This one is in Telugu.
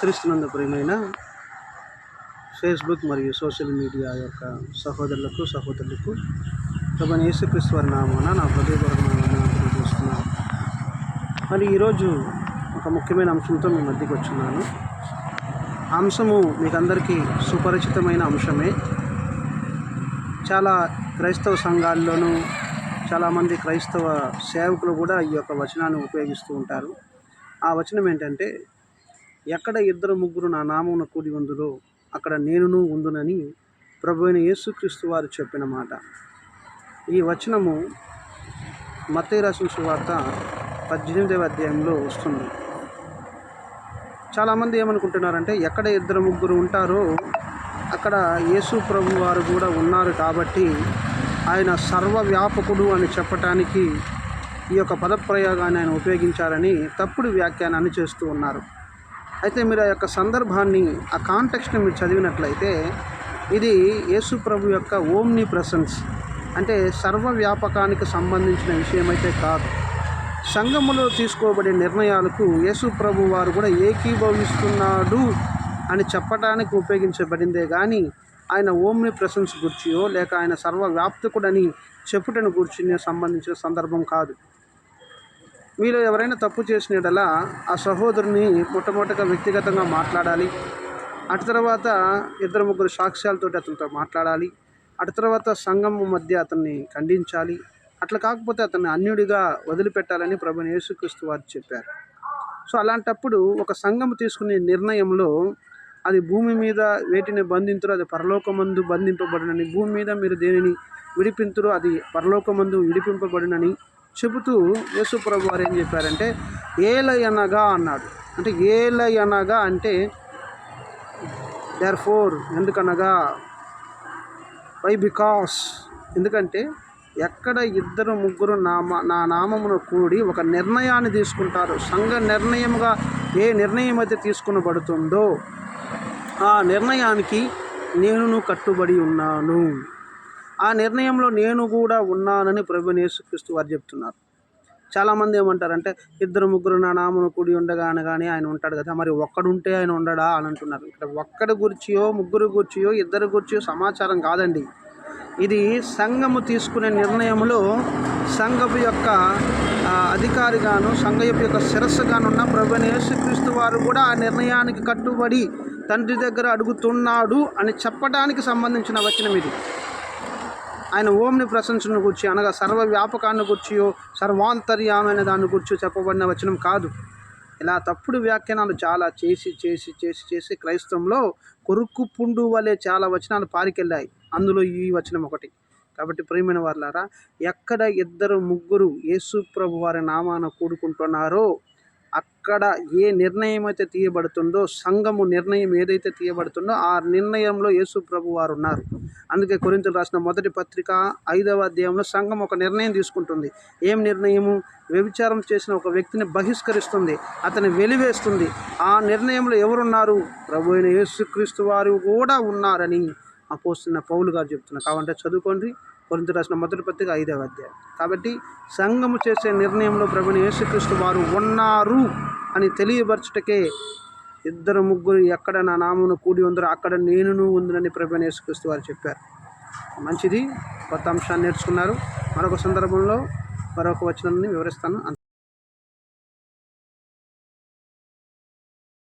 క్రీస్తునందు ప్రియమైన ఫేస్బుక్ మరియు సోషల్ మీడియా యొక్క సహోదరులకు సహోదరులకు ప్రభు యేసుక్రీస్తు వారి నామన నా హృదయపూర్వకమైన తెలియజేస్తున్నాను. మరి ఈరోజు ఒక ముఖ్యమైన అంశంతో మీ మధ్యకి వచ్చున్నాను. అంశము మీకు అందరికీ సుపరిచితమైన అంశమే. చాలా క్రైస్తవ సంఘాల్లోనూ చాలామంది క్రైస్తవ సేవకులు కూడా ఈ యొక్క వచనాన్ని ఉపయోగిస్తూ ఉంటారు. ఆ వచనం ఏంటంటే ఎక్కడ ఇద్దరు ముగ్గురు నా నామమున కూడి ఉందురో అక్కడ నేనును ఉందునని ప్రభు అయిన యేసుక్రీస్తు వారు చెప్పిన మాట. ఈ వచనము మత్తయి రాసిన సువార్త పద్దెనిమిదవ అధ్యాయంలో వస్తుంది. చాలామంది ఏమనుకుంటున్నారంటే ఎక్కడ ఇద్దరు ముగ్గురు ఉంటారో అక్కడ యేసు ప్రభు వారు కూడా ఉన్నారు కాబట్టి ఆయన సర్వవ్యాపకుడు అని చెప్పటానికి ఈ యొక్క పదప్రయోగాన్ని ఆయన ఉపయోగించారని తప్పుడు వ్యాఖ్యానాన్ని చేస్తూ ఉన్నారు. అయితే మీరు ఆ యొక్క సందర్భాన్ని ఆ కాంటెక్స్ట్ని మీరు చదివినట్లయితే ఇది యేసు ప్రభు యొక్క ఓమ్ని ప్రసెన్స్ అంటే సర్వవ్యాపకానికి సంబంధించిన విషయం అయితే కాదు. సంఘములో తీసుకోబడే నిర్ణయాలకు యేసు ప్రభు వారు కూడా ఏకీభవిస్తున్నాడు అని చెప్పడానికి ఉపయోగించబడిందే కానీ ఆయన ఓమ్ని ప్రశంస గుర్చియో లేక ఆయన సర్వవ్యాప్తికుడని చెప్పుటను గుర్చిని సంబంధించిన సందర్భం కాదు. మీలో ఎవరైనా తప్పు చేసిన ఆ సహోదరుని మొట్టమొదటిగా వ్యక్తిగతంగా మాట్లాడాలి. అటు తర్వాత ఇద్దరు ముగ్గురు సాక్ష్యాలతో అతనితో మాట్లాడాలి. అటు తర్వాత సంఘం మధ్య అతన్ని ఖండించాలి. అట్లా కాకపోతే అతన్ని అన్యుడిగా వదిలిపెట్టాలని ప్రభు యేసుక్రీస్తు వారు చెప్పారు. సో అలాంటప్పుడు ఒక సంఘం తీసుకునే నిర్ణయంలో అది భూమి మీద వేటిని బంధింతురు అది పరలోకమందు బంధింపబడినని భూమి మీద మీరు దేనిని విడిపింతురు అది పరలోకమందు విడిపింపబడినని చెబుతూ యేసుప్రభు వారు ఏం చెప్పారంటే ఏలయనగా అన్నాడు. అంటే ఏలయనగా అంటే దర్ ఫోర్ ఎందుకనగా వై బికాస్ ఎందుకంటే ఎక్కడ ఇద్దరు ముగ్గురు నామ నా నామమును కూడి ఒక నిర్ణయాన్ని తీసుకుంటారు. సంఘ నిర్ణయముగా ఏ నిర్ణయం అయితే తీసుకునబడుతుందో ఆ నిర్ణయానికి నేను కట్టుబడి ఉన్నాను. ఆ నిర్ణయంలో నేను కూడా ఉన్నానని ప్రభు యేసుక్రీస్తు వారు చెప్తున్నారు. చాలామంది ఏమంటారంటే ఇద్దరు ముగ్గురు నా నామను కూడి ఉండగా అనగానే ఆయన ఉంటాడు కదా మరి ఒక్కడుంటే ఆయన ఉండడా అని అంటున్నారు. ఇక్కడ ఒక్కడి గురించియో ముగ్గురు గురించియో ఇద్దరు గురించియో సమాచారం కాదండి. ఇది సంఘము తీసుకునే నిర్ణయంలో సంఘపు యొక్క అధికారిగాను సంఘపు యొక్క శిరస్సుగానున్న ప్రభు యేసుక్రీస్తు వారు కూడా ఆ నిర్ణయానికి కట్టుబడి తండ్రి దగ్గర అడుగుతున్నాడు అని చెప్పడానికి సంబంధించిన వచనం ఇది. ఆయన ఓంని ప్రశంసను గురించి అనగా సర్వ వ్యాపకాన్ని గుర్చియో సర్వాంతర్యామైన దాన్ని గురించి చెప్పబడిన వచనం కాదు. ఇలా తప్పుడు వ్యాఖ్యానాలు చాలా చేసి చేసి చేసి చేసి క్రైస్తవంలో కొరుక్కు పుండు వలె చాలా వచనాలు పారికెళ్ళాయి. అందులో ఈ వచనం ఒకటి. కాబట్టి ప్రియమైన వారులారా ఎక్కడ ఇద్దరు ముగ్గురు యేసు ప్రభు వారి నామాన కూడుకుంటున్నారో అక్కడ ఏ నిర్ణయం అయితే తీయబడుతుందో సంఘము నిర్ణయం ఏదైతే తీయబడుతుందో ఆ నిర్ణయంలో యేసు ప్రభు వారు ఉన్నారు. అందుకే కొరింతలు రాసిన మొదటి పత్రిక ఐదవ అధ్యాయంలో సంఘం ఒక నిర్ణయం తీసుకుంటుంది. ఏం నిర్ణయము? వ్యభిచారం చేసిన ఒక వ్యక్తిని బహిష్కరిస్తుంది అతని వెలివేస్తుంది. ఆ నిర్ణయంలో ఎవరున్నారు? ప్రభు అయిన యేసుక్రీస్తు వారు కూడా ఉన్నారని అపోస్తున్న పౌలు గారు చెప్తున్నారు. కావాలంటే చదువుకోండి. కొరింత రాసిన మొదటి పత్రిక ఐదవ అధ్యాయం. కాబట్టి సంఘము చేసే నిర్ణయంలో ప్రభుని యేసుక్రీస్తు వారు ఉన్నారు అని తెలియపరచుటకే ఇద్దరు ముగ్గురు ఎక్కడ నా నామను కూడి ఉందరో అక్కడ నేనును ఉందని ప్రభుని యేసుక్రీస్తు వారు చెప్పారు. మంచిది కొత్త అంశాన్ని నేర్చుకున్నారు. మరొక సందర్భంలో మరొక వచనాన్ని వివరిస్తాను. అంత